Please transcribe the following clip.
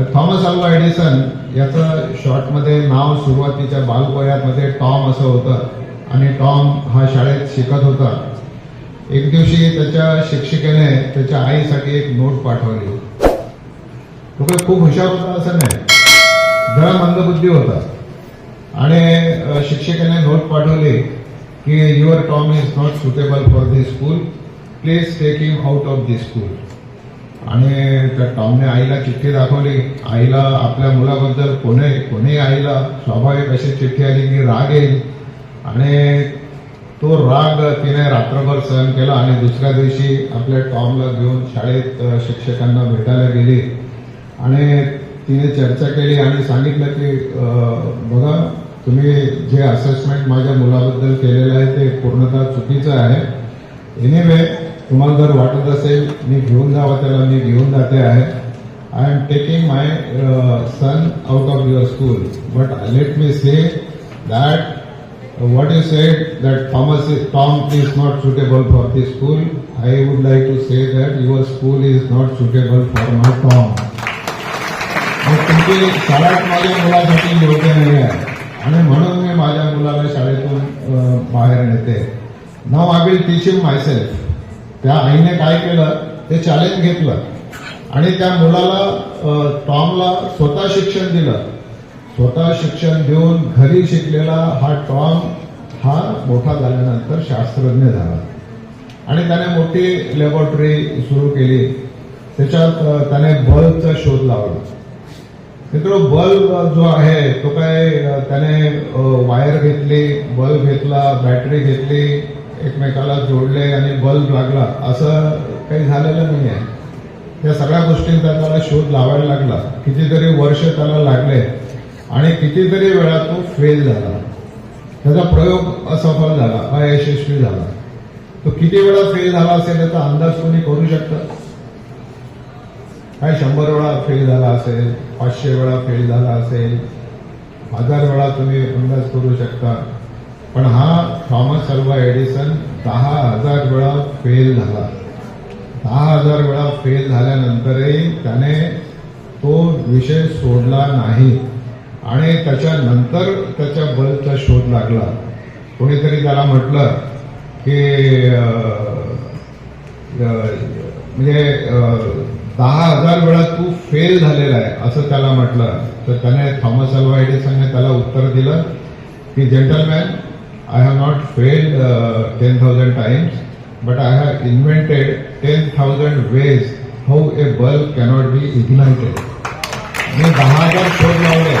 तर Thomas Alva Edison याचं शॉर्टमध्ये नाव सुरुवातीच्या बालवयामध्ये टॉम असं होतं. आणि टॉम हा शाळेत शिकत होता. एक दिवशी त्याच्या शिक्षिकेने त्याच्या आईसाठी एक नोट पाठवली. तो काही खूप हुशार होता असं नाही. जरा मंदबुद्धी होता. आणि शिक्षिकेने नोट पाठवली की your Tom is not suitable for this school please take him out of this school आणि त्या टॉमने आईला चिठ्ठी दाखवली. आईला आपल्या मुलाबद्दल कोणी कोणी आईला स्वाभाविक अशी चिठ्ठी आली की राग येईल. आणि तो राग तिने रात्रभर सहन केला आणि दुसऱ्या दिवशी आपल्या टॉमला घेऊन शाळेत शिक्षकांना भेटायला गेली. आणि तिने चर्चा केली आणि सांगितलं की बघा तुम्ही जे असेसमेंट माझ्या मुलाबद्दल केलेलं आहे ते पूर्णतः चुकीचं आहे. एनिवे तुम्हाला जर वाटत असेल मी घेऊन जावं त्याला मी घेऊन जाते आहे. I am taking my son out of your school but let me say that what you said that Thomas is, Tom is not suitable for this school, I would like to say that your school is not suitable for my Tom. तुमची शाळा माझ्या मुलासाठी योग्य नाही आहे. आणि म्हणून मी माझ्या मुलाला शाळेतून अ, बाहेर नेते. नाव आय विल टीच मायसेल्फ त्या आईने काय केलं ते चॅलेंज घेतलं. आणि त्या मुलाला टॉमला स्वतः शिक्षण दिलं. स्वतः शिक्षण देऊन घरी शिकलेला हा टॉम हा मोठा झाल्यानंतर शास्त्रज्ञ झाला. आणि त्याने मोठी लॅबोरेटरी सुरू केली. त्याच्यात त्याने बल्बचा शोध लावला. मित्र बल्ब जो आहे तो काय त्याने वायर घेतली बल्ब घेतला बॅटरी घेतली एकमेकाला जोडले आणि बल्ब लागला असं काही झालेलं नाही आहे या सगळ्या गोष्टींचा त्याला शोध लावायला लागला. कितीतरी वर्ष त्याला लागले आणि कितीतरी वेळा तो फेल झाला. त्याचा प्रयोग असफल झाला अयशस्वी झाला. तो किती वेळा फेल झाला असेल याचा अंदाज कोणी करू शकतं? काय शंभर वेळा फेल झाला असेल पाचशे वेळा फेल झाला असेल हजार वेळा तुम्ही अंदाज करू शकता? पण हा थॉमस अल्वा एडिसन दहा हजार वेळा फेल झाला. दहा हजार वेळा फेल झाल्यानंतरही त्याने तो विषय सोडला नाही. आणि त्याच्यानंतर त्याच्या बल्बचा शोध लागला. कोणीतरी त्याला म्हटलं की म्हणजे दहा हजार वेळा तू फेल झालेला आहे असं त्याला म्हटलं. तर त्याने थॉमस अल्वा एडिसनने त्याला उत्तर दिलं की gentleman I have not failed ten thousand times but I have invented ten thousand ways how a bulb cannot be ignited मी दहा हजार शोध लावले